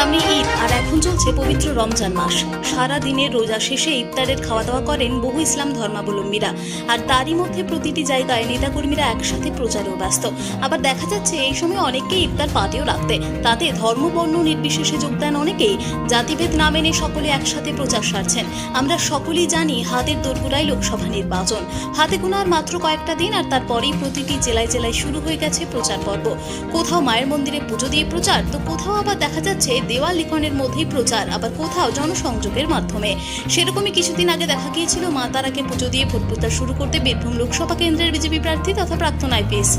সামনে ঈদ আর এখন চলছে পবিত্র রমজান মাস। সারা দিনের রোজা শেষে ইফতারের খাওয়া দাওয়া করেন বহু ইসলাম ধর্মাবলম্বীরা। আর তারই মধ্যে প্রতিটি জায়গায় নেতাকর্মীরা একসাথে প্রচারেও ব্যস্ত। আবার দেখা যাচ্ছে, এই সময় অনেকেই ইফতার পার্টিও রাখতে। তাতে ধর্ম, বর্ণ, নির্বিশেষে যোগদান অনেকেই জাতিভেদ না মেনে সকলে একসাথে প্রচার সারছেন। আমরা সকলেই জানি হাতের দোরগোড়ায় লোকসভা নির্বাচন। হাতে গোনার মাত্র কয়েকটা দিন আর তারপরেই প্রতিটি জেলায় জেলায় শুরু হয়ে গেছে প্রচার পর্ব। কোথাও মায়ের মন্দিরে পুজো দিয়ে প্রচার, তো কোথাও আবার দেখা যাচ্ছে দেওয়াল লিখনের মধ্যেই প্রচার, আবার কোথাও জনসংযোগের মাধ্যমে। সেরকমই কিছুদিন আগে দেখা গিয়েছিল মা তারাকে পুজো দিয়ে ভোট প্রচার শুরু করতে বীরভূম লোকসভা কেন্দ্রের বিজেপি প্রার্থী তথা প্রাক্তন আইপিএস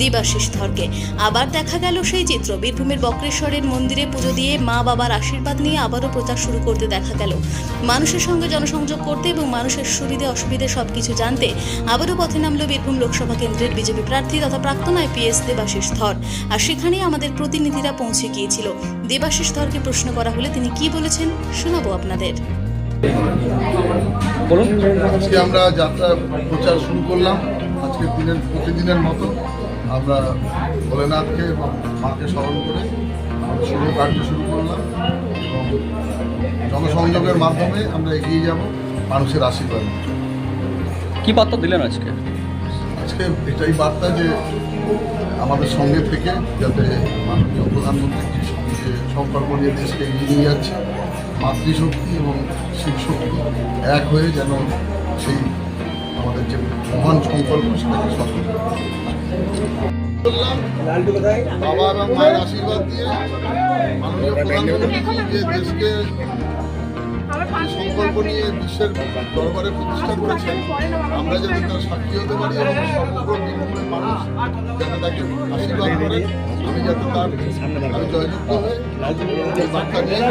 দেবাশিস ধরকে। আবার দেখা গেল সেই চিত্র, বীরভূমের বক্রেশ্বরের মন্দিরে পুজো দিয়ে মা বাবার আশীর্বাদ নিয়ে আবারও প্রচার শুরু করতে দেখা গেল। মানুষের সঙ্গে জনসংযোগ করতে এবং মানুষের সুবিধে অসুবিধে সবকিছু জানতে আবারও পথে নামলো বীরভূম লোকসভা কেন্দ্রের বিজেপি প্রার্থী তথা প্রাক্তন আইপিএস দেবাশিস ধর। আর সেখানেই আমাদের প্রতিনিধিরা পৌঁছে গিয়েছিল। দেবাশিস ধরকে প্রশ্ন করা হলে তিনি কি বলেছেন শোনাবো আপনাদের। বলুন। আজকে আমরা যাত্রা প্রচার শুরু করলাম। আজকে দিনের প্রতিদিনের মতো আমরা ভোলেনাথকে মাকে স্মরণ করে আমাদের শুভ কার্য শুরু করলাম এবং জনসংযোগের মাধ্যমে আমরা এগিয়ে যাব মানুষের আশীর্বাদ। কি বার্তা দিলেন আজকে? আজকে এটাই বার্তা যে আমাদের সঙ্গে থেকে যাতে মাননীয় সঙ্গে সংকল্প নিয়ে দেশকে এগিয়ে নিয়ে যাচ্ছে। মাতৃশক্তি এবং শিবশক্তি এক হয়ে যেন সেই আমাদের যে মহান সংকল্প সেটাকে সফল করতে বাবা এবং মায়ের আশীর্বাদ দিয়ে মাননীয় প্রধানমন্ত্রী দেশকে সংকল্প নিয়ে বিশ্বের দরবারে প্রতিষ্ঠা করেছেন। আমরা যাতে তার সাক্ষী হতে পারি এবং সমগ্র বীরভূমের মানুষ যাতে তাকে আশীর্বাদ করেন আমি যাতে তার আমি জয়যুক্ত হয়ে বার্তা নিয়ে